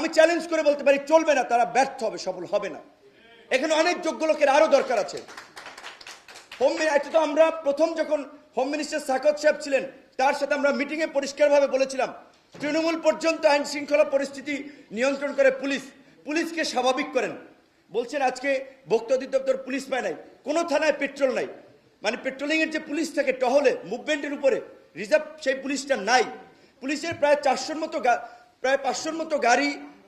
আমি চ্যালেঞ্জ করে বলতে পারি, চলবে না, তারা ব্যর্থ হবে, সফল হবে না। এখানে অনেক যোগ্য লোকের আরও দরকার আছে। তো আমরা প্রথম যখন হোম মিনিস্টার সাকত সাহেব ছিলেন, তার সাথে আমরা মিটিংয়ে পরিষ্কারভাবে বলেছিলাম, তৃণমূল পর্যন্ত আইন শৃঙ্খলা পরিস্থিতি নিয়ন্ত্রণ করে পুলিশ, পুলিশকে স্বাভাবিক করেন। বলছেন, আজকে ভক্ত অধিদপ্তর পুলিশ পায় নাই, কোনো থানায় পেট্রোল নাই। মানে পেট্রোলিংয়ের যে পুলিশ থাকে, টহলে মুভমেন্টের উপরে রিজার্ভ সেই পুলিশটা নাই। পুলিশের প্রায় চারশোর মতো প্রায় পাঁচশোর মতো গাড়ি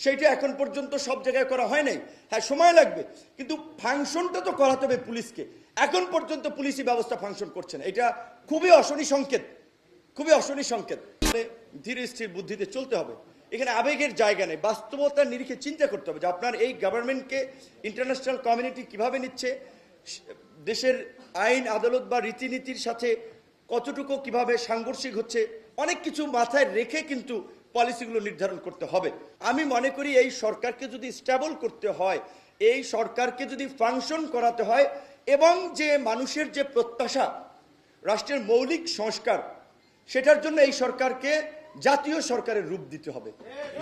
সেইটা এখন পর্যন্ত সব জায়গায় করা হয় নাই। হ্যাঁ সময় লাগবে, কিন্তু ফাংশনটা তো করাতে হবে পুলিশকে। এখন পর্যন্ত পুলিশি ব্যবস্থা ফাংশন করছে না। এটা খুবই অশনি সংকেত, খুবই অশনি সংকেত। মানে ধীরে স্থির বুদ্ধিতে চলতে হবে। এখানে আবেগের জায়গা নেই, বাস্তবতার নিরিখে চিন্তা করতে হবে যে আপনার এই গভর্নমেন্টকে ইন্টারন্যাশনাল কমিউনিটি কীভাবে নিচ্ছে, দেশের আইন, আদালত বা রীতিনীতির সাথে কতটুকু কীভাবে সাংঘর্ষিক হচ্ছে, অনেক কিছু মাথায় রেখে কিন্তু পলিসিগুলো নির্ধারণ করতে হবে। আমি মনে করি এই সরকারকে যদি স্টেবল করতে হয়, এই সরকারকে যদি ফাংশন করাতে হয় এবং যে মানুষের যে প্রত্যাশা, রাষ্ট্রের মৌলিক সংস্কার, সেটার জন্য এই সরকারকে জাতীয় সরকারের রূপ দিতে হবে।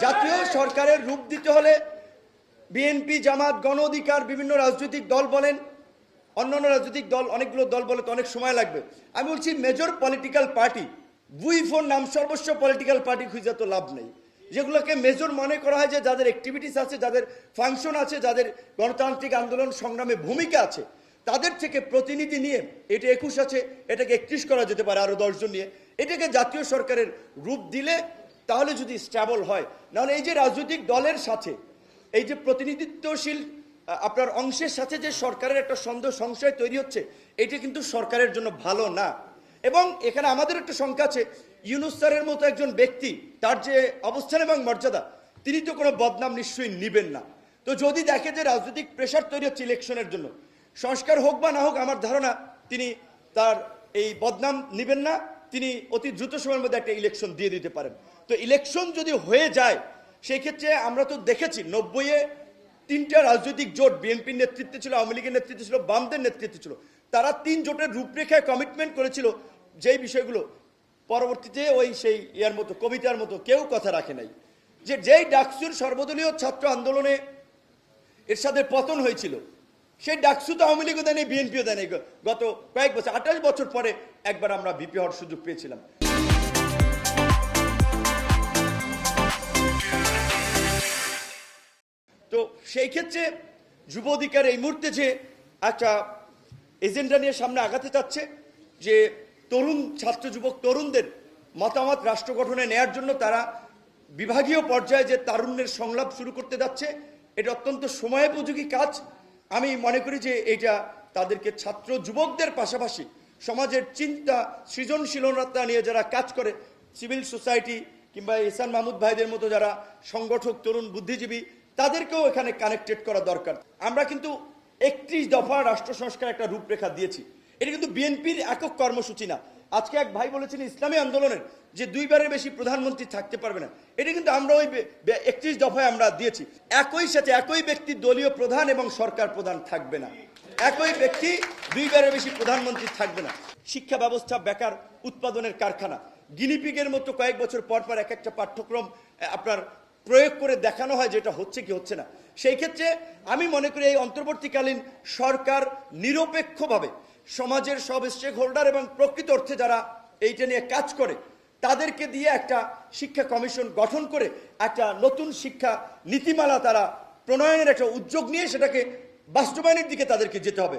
জাতীয় সরকারের রূপ দিতে হলে বিএনপি, জামাত, গণ অধিকার, বিভিন্ন রাজনৈতিক দল বলেন, অন্যান্য রাজনৈতিক দল, অনেকগুলো দল বলে তো অনেক সময় লাগবে। আমি বলছি মেজর পলিটিক্যাল পার্টি বুই ফোর নাম সর্বস্ব পলিটিক্যাল পার্টি খুঁজে তো লাভ নেই। যেগুলোকে মেজর মনে করা হয় যে যাদের অ্যাক্টিভিটিস আছে, যাদের ফাংশন আছে, যাদের গণতান্ত্রিক আন্দোলন সংগ্রামে ভূমিকা আছে, তাদের থেকে প্রতিনিধি নিয়ে, এটা একুশ আছে, এটাকে একত্রিশ করা যেতে পারে আরও দশজন নিয়ে। এটাকে জাতীয় সরকারের রূপ দিলে তাহলে যদি স্ট্যাবল হয়, নাহলে এই যে রাজনৈতিক দলের সাথে, এই যে প্রতিনিধিত্বশীল আপনার অংশের সাথে যে সরকারের একটা সন্দেহ সংশয় তৈরি হচ্ছে, এটা কিন্তু সরকারের জন্য ভালো না। এবং এখানে আমাদের একটা সংখ্যা আছে, ইউনুস স্যারের মতো একজন ব্যক্তি, তার যে অবস্থান এবং মর্যাদা, তিনি তো কোনো বদনাম নিশ্চয়ই নিবেন না। তো যদি দেখে যে রাজনৈতিক প্রেশার তৈরি হচ্ছে ইলেকশনের জন্য, সংস্কার হোক বা না হোক, আমার ধারণা তিনি তার এই বদনাম নিবেন না, তিনি অতি দ্রুত সময়ের মধ্যে একটা ইলেকশন দিয়ে দিতে পারেন। তো ইলেকশন যদি হয়ে যায় সেই ক্ষেত্রে আমরা তো দেখেছি, নব্বইয়ে তিনটা রাজনৈতিক জোট বিএনপির নেতৃত্বে ছিল, আওয়ামী লীগের নেতৃত্বে ছিল, বামদের নেতৃত্বে ছিল, তারা তিন জোটের রূপরেখায় কমিটমেন্ট করেছিল যেই বিষয়গুলো পরবর্তীতে ওই সেই ইয়ার মতো, কবিতার মতো কেউ কথা রাখে নাই। যে যেই ডাকসুর সর্বদলীয় ছাত্র আন্দোলনে এর সাথে পতন হয়েছিল, সেই ডাকসু তো আওয়ামী লীগও দেয়নি, বিএনপিও দেয়নি। গত কয়েক বছর, আঠাশ বছর পরে একবার আমরা বিপি হওয়ার সুযোগ পেয়েছিলাম। তো সেই ক্ষেত্রে যুব অধিকার এই মুহূর্তে যে একটা এজেন্ডা নিয়ে সামনে আগাতে চাচ্ছে, যে তরুণ ছাত্র যুবক তরুণদের মতামত রাষ্ট্র গঠনে নেয়ার জন্য তারা বিভাগীয় পর্যায়ে যে তারুণ্যের সংলাপ শুরু করতে যাচ্ছে, এটা অত্যন্ত সময়োপযোগী কাজ। আমি মনে করি যে এটা তাদেরকে ছাত্র যুবকদের পাশাপাশি সমাজের চিন্তা সৃজনশীলতা নিয়ে যারা কাজ করে, সিভিল সোসাইটি কিংবা ইসান মাহমুদ ভাইদের মতো যারা সংগঠক, তরুণ বুদ্ধিজীবী, তাদেরকেও এখানে কানেক্টেড করা দরকার। আমরা কিন্তু একত্রিশ দফা রাষ্ট্র সংস্কার একটা রূপরেখা দিয়েছি। এটা কিন্তু বিএনপির একক কর্মসূচি না। আজকে এক ভাই বলেছেন, ইসলামী আন্দোলনের যে দুইবারের বেশি প্রধানমন্ত্রী থাকতে পারবে না, এটা কিন্তু আমরা ওই একত্রিশ দফায় আমরা দিয়েছি। একই সাথে একই ব্যক্তি দলীয় প্রধান এবং সরকার প্রধান থাকবে না। একই ব্যক্তি দুইবারের বেশি প্রধানমন্ত্রী থাকবে না। শিক্ষা ব্যবস্থা বেকার, উৎপাদনের কারখানা গিনিপিগের মতো কয়েক বছর পর পর এক একটা পাঠ্যক্রম আপনার প্রয়োগ করে দেখানো হয় যেটা হচ্ছে কি হচ্ছে না। সেই ক্ষেত্রে আমি মনে করি এই অন্তর্বর্তীকালীন সরকার নিরপেক্ষভাবে সমাজের সব স্টেক হোল্ডার এবং প্রকৃত অর্থে যারা এইটা নিয়ে কাজ করে, তাদেরকে দিয়ে একটা শিক্ষা কমিশন গঠন করে একটা নতুন শিক্ষা নীতিমালা তারা প্রণয়নের একটা উদ্যোগ নিয়ে সেটাকে বাস্তবায়নের দিকে তাদেরকে যেতে হবে।